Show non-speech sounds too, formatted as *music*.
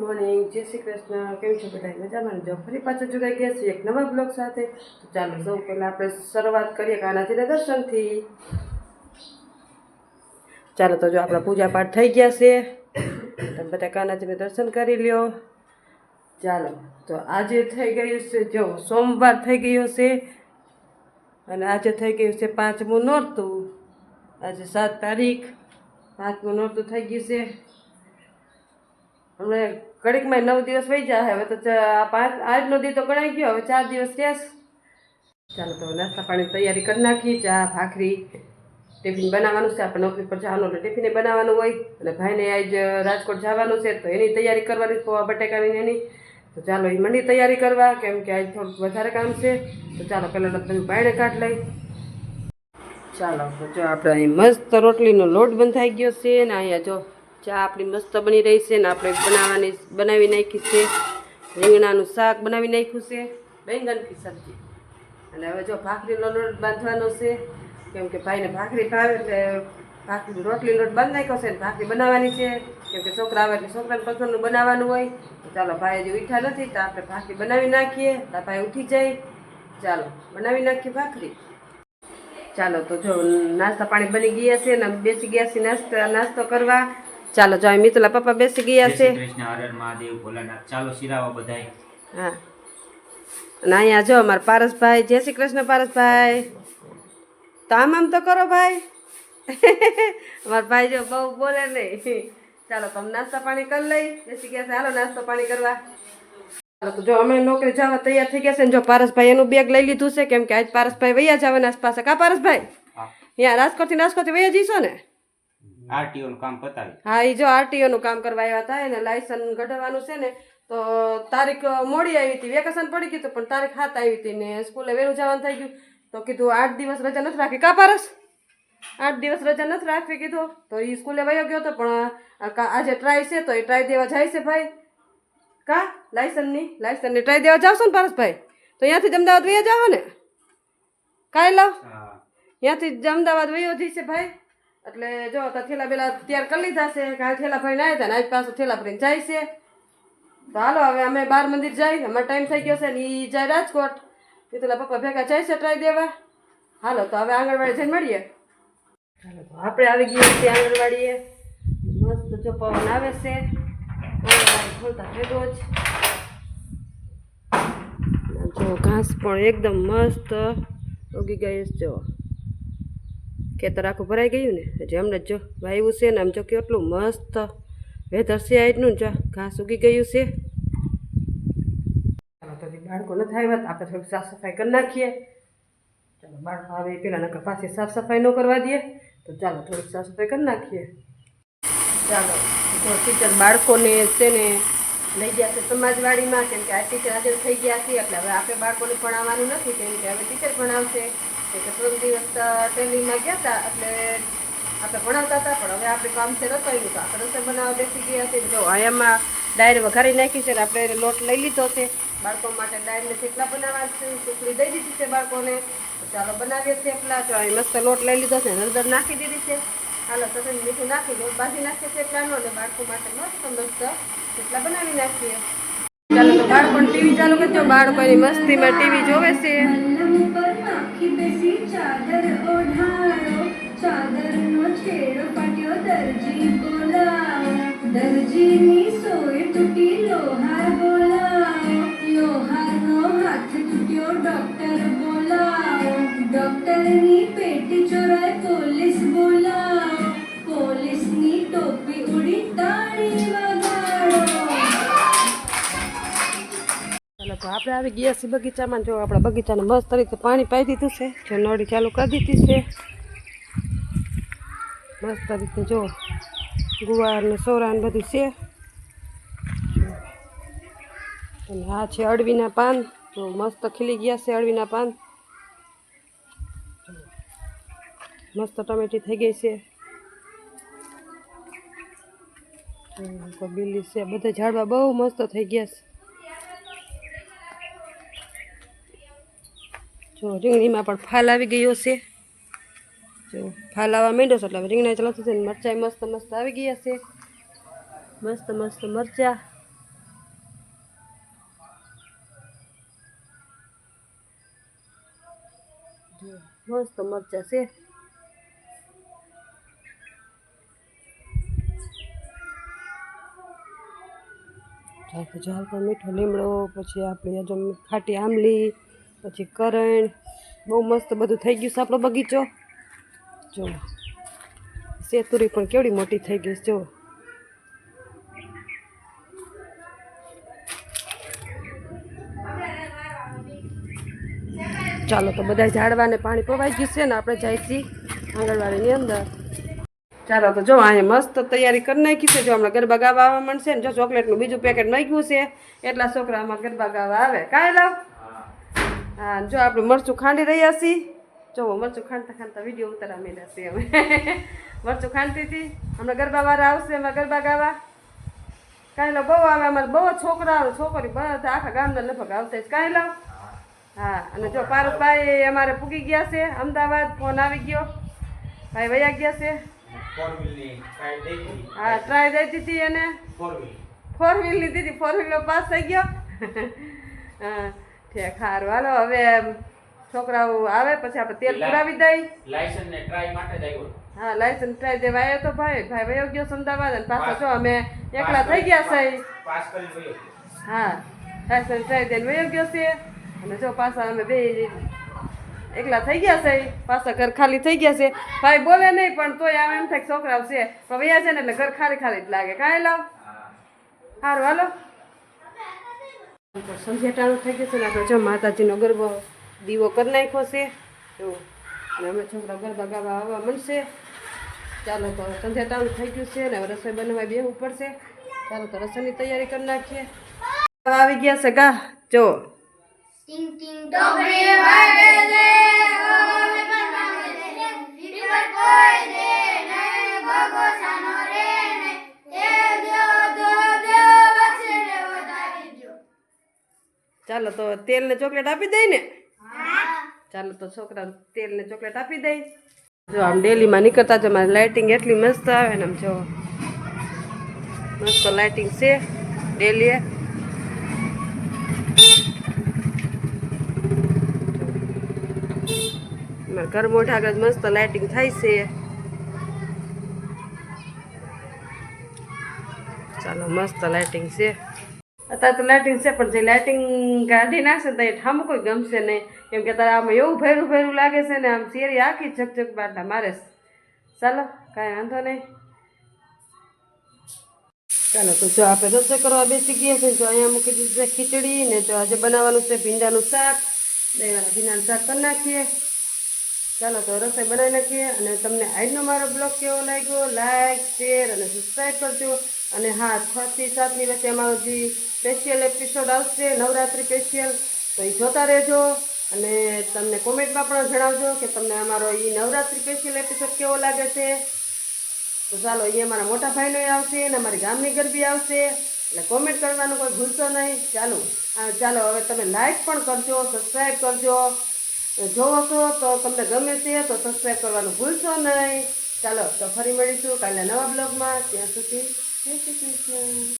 Morning જય શ્રી કૃષ્ણ, કેમ છો બધા? મજામાં? જો ફરી પાછું જોડાઈ ગયા છીએ એક નવા બ્લોગ સાથે. તો ચાલો સૌ પહેલાં આપણે શરૂઆત કરીએ કાનાથી દર્શનથી. ચાલો તો જો આપણા પૂજા પાઠ થઈ ગયા છે. તમે બધા કાનાજીને દર્શન કરી લ્યો. ચાલો, તો આજે થઈ ગયું છે, જો સોમવાર થઈ ગયો છે. અને આજે થઈ ગયું છે પાંચમું નોરતું. આજે સાત તારીખ, પાંચમું નોરતું થઈ ગયું છે. હમણે ઘડીકમાં નવ દિવસ વહી જાય. હવે તો પાંચ આજનો દી તો ગણાઈ ગયો. હવે ચાર દિવસ રહેશ ચાલો તો નાસ્તા પાણી તૈયારી કરી નાખી ચા, ભાખરી, ટિફિન બનાવવાનું છે. આપણે નોકરી પર જવાનું એટલે ટિફિને બનાવવાનું હોય. અને ભાઈને આજ રાજકોટ જવાનું છે. તો એની તૈયારી કરવાની પૌવા બટેકાની એની. તો ચાલો એ મંડી તૈયારી કરવા. કેમ કે આજ થોડુંક વધારે કામ છે. તો ચાલો પહેલાં તમે ભાઈને કાઢ લઈ. ચાલો જો આપણે અહીં મસ્ત રોટલીનો લોટ બંધાઈ ગયો છે. ને અહીંયા જો ચા આપણી મસ્ત બની રહી છે ને આપણે બનાવવાની, બનાવી નાખી છે. રીંગણાનું શાક બનાવી નાખ્યું છે, બેંગનની સબ્જી. અને હવે જો ભાખરીનો લોટ બાંધવાનો છે, કેમ કે ભાઈને ભાખરી ભાવે એટલે ભાખરી રોટલી લોટ બાંધ નાખ્યો છે ને ભાખરી બનાવવાની છે. કેમ કે છોકરા આવે એટલે છોકરાને પસંદનું બનાવવાનું હોય. તો ચાલો ભાઈ હજી ઉઠ્યા નથી, તો આપણે ભાખરી બનાવી નાખીએ. તો ભાઈ ઉઠી જાય. ચાલો, બનાવી નાખીએ ભાખરી. ચાલો, તો જો નાસ્તા પાણી બની ગયા છે ને બેસી ગયા છે નાસ્તા નાસ્તો કરવા. ચાલો જો અહીં મિતુલા પપ્પા બેસી ગયા છે. કૃષ્ણ હર હર મહાદેવ ભોલાનાથ. ચાલો શિરાવો બધાય. હા. અને અહીંયા જો અમારા પારસભાઈ જય શ્રી કૃષ્ણ પારસભાઈ. તો આમ આમ તો કરો ભાઈ. *laughs* અમારા ભાઈ જો બહુ બોલે નહીં. ચાલો તમે નાસ્તા પાણી કરી લઈ. બેસી ગયા છે. હાલો નાસ્તો પાણી કરવા. ચાલો તો જો અમે નોકરી જવા તૈયાર થઈ ગયા છે ને જો પારસભાઈ એનું બેગ લઈ લીધું છે કેમ કે આજ પારસભાઈ વૈયા જવાના પાસે કા પારસભાઈ? અહીંયા રાજકોટથી રાજકોટથી વૈયા જઈશો ને? આરટીઓ નું કામ પતાવી. હા એ જો આરટીઓનું કામ કરવા આવ્યા હતા એને લાયસન્સ કઢાવવાનું છે ને તો તારીખ મોડી આવી હતી વેકેશન પડી ગયું પણ તારીખ હાથ આવી હતી ને સ્કૂલે વહેલું જવાનું થઈ ગયું. તો કીધું આઠ દિવસ રજા નથી રાખી. કા પારસ? આઠ દિવસ રજા નથી રાખવી કીધું. તો એ સ્કૂલે વયો ગયો હતો પણ આજે ટ્રાય છે તો એ ટ્રાય દેવા જાય છે ભાઈ. કા? લાયસન્સની લાયસન્સની ટ્રાય દેવા જાવશો ને પારસભાઈ તો અહીંયાથી જ અમદાવાદ વયા જાઓ ને. કાંઈ લાવ હા. ત્યાંથી જ અમદાવાદ વયો જઈશે ભાઈ. એટલે જો, તો થેલા બેલા તૈયાર કરી લીધા છે. કાંઈ થેલા ભરીને આવ્યા હતા ને આજ પાછું થેલા ભરીને જાય છે. તો હાલો, હવે અમે બાર મંદિર જાય અમારે ટાઈમ થઈ ગયો છે ને એ જાય રાજકોટ. પેલા પપ્પા ભેગા જાય છે ટ્રાય દેવા. હાલો, તો હવે આંગણવાડી જઈને મળીએ. ચાલો તો આપણે આવી ગયા છીએ આંગણવાડીએ. મસ્ત જો પવન આવે છે. આંગણવાડી ખોલતા ભેગો જ. જો ઘાસ પણ એકદમ મસ્ત. ઉગી ગઈ છે જો ખેતર આખું ભરાઈ ગયું ને? હજી અમને જ વાવ્યું છે ને આમ જો કેટલું મસ્ત વેધર છે આજનું જો. ઘાસ ઉગી ગયું છે. બાળકો નથી આવ્યા વાત આપણે થોડીક સાફ સફાઈ કરી નાખીએ. ચાલો બાળકો આવે પેલા નકર પાછી સાફ સફાઈ ન કરવા દઈએ. તો ચાલો થોડીક સાફ સફાઈ કરી નાખીએ. ચાલો ટીચર બાળકોને છે ને લઈ ગયા છે સમાજવાડીમાં. કેમ કે આ ટીચર હાજર થઈ ગયા છે, એટલે હવે આપણે બાળકોને ભણાવવાનું નથી. કેમ કે હવે ટીચર ભણાવશે. કે ત્રણ દિવસ ટ્રેનિંગમાં ગયા હતા એટલે આપણે ભણાવતા હતા, પણ હવે આપણે કામ છે રસોઈનું તો આપણે રસોઈ બનાવવા બેસી ગયા છે જો આયામાં ડાયર વઘારી નાખી છે ને આપણે લોટ લઈ લીધો છે. બાળકો માટે ડાયરને થેપલા બનાવવા છે સુખડી દઈ દીધી છે બાળકોને. ચાલો બનાવીએ થેપલા. તો અહીં મસ્ત લોટ લઈ લીધો છે, હળદર નાખી દીધી છે. હાલો સતત મીઠું નાખી લોટ બાંધી નાખીએ થેપલાનો અને બાળકો માટે મસ્ત મસ્ત થેપલા બનાવી નાખીએ. ચાલો, તો બાળકો ટીવી ચાલુ કરજો, બાળકો એની મસ્તીમાં ટીવી જોવે છે. પલંગ બેસી ચાદર ઓઢાડો ચાદરનો છેડો પાટ્યો દરજી બોલાવો દરજીની સોય તૂટી લોહાર બોલાવો લોહારનો હાથ તૂટ્યો ડોક્ટર બોલાવો ડોક્ટરની પેટી ચોરાય આપણે આવી ગયા છીએ બગીચામાં. જો આપણા બગીચાને મસ્ત રીતે પાણી પાઈ દીધું છે. જો નળી ચાલુ કરી દીધી છે. મસ્ત રીતે જો ગુવાર ને સોરા ને બધું છે. અને આ છે અળવીના પાન. તો મસ્ત ખીલી ગયા છે અળવીના પાન. મસ્ત ટમેટી થઈ ગઈ છે. તો બીલી છે, બધા ઝાડવા બહુ મસ્ત થઈ ગયા છે. जो रींगणी में फाल आ गई हे जो फाल आवा मैं हम रींगणा चला मरचा मस्त मस्त आ गई हे मस्त मस्त मरचा मस्त मरचा से झालको मीठो लीमड़ो पी आप खाटी आंबली પછી કરણ, બહુ મસ્ત બધું થઈ ગયું છે આપણો બગીચો. જો, સેતુરી પણ કેવડી મોટી થઈ ગઈ છે, જો. ચાલો તો બધા ઝાડવાને પાણી પવાઈ ગયું છે ને આપણે છીએ આંગણવાડીની અંદર. ચાલો તો જો, અહીંયા મસ્ત તૈયારી કરી નાખી છે. જો, હમણાં ગરબા ગાવા આવવા મળશે ને, જો, ચોકલેટનું બીજું પેકેટ નાખ્યું છે. એટલા છોકરા આમાં ગરબા ગાવા આવે. કાંઈ લાવ હા જો આપણે મરચું ખાંડી રહ્યા છીએ. જો મરચું ખાંડતા ખાંડતા વીડિયો ઉતારા માંડ્યા છીએ અમે *laughs* મરચું ખાંડતી હતી. હમણાં ગરબા વાળા આવશે એમાં ગરબા ગાવા. કાંઈ લો બહુ આવે અમારે બહુ છોકરાઓ છોકરી બધા આખા ગામના લગભગ આવતા જ કાંઈ લાવ. હા અને જો પારસભાઈ અમારે પૂગી ગયા છે અમદાવાદ ફોન આવી ગયો. ભાઈ વયા ગયા છે. હા ટ્રાય દઈ દીધી એને. ફોર વ્હીલ લીધી હતી ફોર વ્હીલર પાસ થઈ ગયો. *laughs* હા. ઠીક હારું હાલો હવે છોકરાઓ આવે પછી આપણે તેલ પુરાવી દઈ. લાયસન્સ ને ટ્રાય માટે જ હા લાયસન્સ ટ્રાય દેવા આવ્યો તો ભાઈ ભાઈ વયો ગયો છે અમદાવાદ અને પાછો જો અમે એકલા થઈ ગયા છે. પાસ કરી ગયો. હા લાયસન્સ ટ્રાય દઈને વયો ગયો છે. અને જો પાછા અમે બે એકલા થઈ ગયા છે પાછા ઘર ખાલી થઈ ગયા છે. ભાઈ બોલે નહીં પણ તોય આમ એમ થાય છોકરાઓ છે. પણ વયા છે ને એટલે ઘર ખાલી ખાલી જ લાગે. કાંઈ લાવ? સારું હાલો. સંધ્યાટાણું થઈ ગયું છે ને આપણે જો માતાજીનો ગરબો દીવો કરી નાખ્યો છે એવું અને અમે છોકરા ગરબા ગાવા આવવા મળશે ચાલો તો સંધ્યાટાણું થઈ ગયું છે ને હવે રસોઈ બનાવવા બેવું પડશે ચાલો તો રસોઈની તૈયારી કરી નાખીએ આવી ગયા છે ગા જો ચાલો તો તેલ ને ચોકલેટ આપી દઈ ને? ચાલો તો છોકરા તેલ ને ચોકલેટ આપી દઈ. જો આમ ડેલીમાં નીકળતા જો મારી લાઇટિંગ એટલી મસ્ત આવે ને આમ જો. મસ્ત લાઇટિંગ છે ડેલીએ મારા ઘર મોઢા આગળ મસ્ત લાઇટિંગ થાય છે. ચાલો મસ્ત લાઇટિંગ છે. અત્યારે તો લાઇટિંગ છે, પણ જે લાઇટિંગ કાઢી નાખશે તો એ ઠામ કોઈ ગમશે નહીં. કેમ કે તારે આમાં એવું ભેરું ભેરું લાગે છે ને, આમ શેરી આખી ઝકઝક બાટા મારે. ચાલો, કાંઈ વાંધો નહીં. ચાલો, તો જો આપણે રસોઈ કરવા બેસી ગયા છે તો અહીંયા મૂકી દીધું છે ખીચડી ને જો આજે બનાવવાનું છે ભીંડાનું શાક. દહીંવાળા ભીંડાનું શાક કરી નાખીએ. ચાલો તો રસોઈ બનાવી નાખીએ અને તમને આજનો મારો બ્લોગ કેવો લાગ્યો? લાઈક શેર અને સબસ્ક્રાઈબ કરજો. અને હા, છ થી સાતની વચ્ચે અમારો જે સ્પેશિયલ એપિસોડ આવશે, નવરાત્રિ સ્પેશિયલ તો એ જોતા રહેજો. અને તમને કોમેન્ટમાં પણ જણાવજો કે તમને અમારો એ નવરાત્રિ સ્પેશિયલ એપિસોડ કેવો લાગે છે. તો ચાલો એ અમારા મોટા ભાઈનો આવશે અને અમારી ગામની ગરબી આવશે. એટલે કોમેન્ટ કરવાનું કોઈ ભૂલશો નહીં. ચાલો ચાલો, હવે તમે લાઈક પણ કરજો સબસ્ક્રાઈબ કરજો. જોવો છો, તો તમને ગમે છે તો સબસ્ક્રાઈબ કરવાનું ભૂલશો નહીં. ચાલો, તો ફરી મળીશું કાલે નવા બ્લોગમાં. ત્યાં સુધી, જય શ્રી કૃષ્ણ.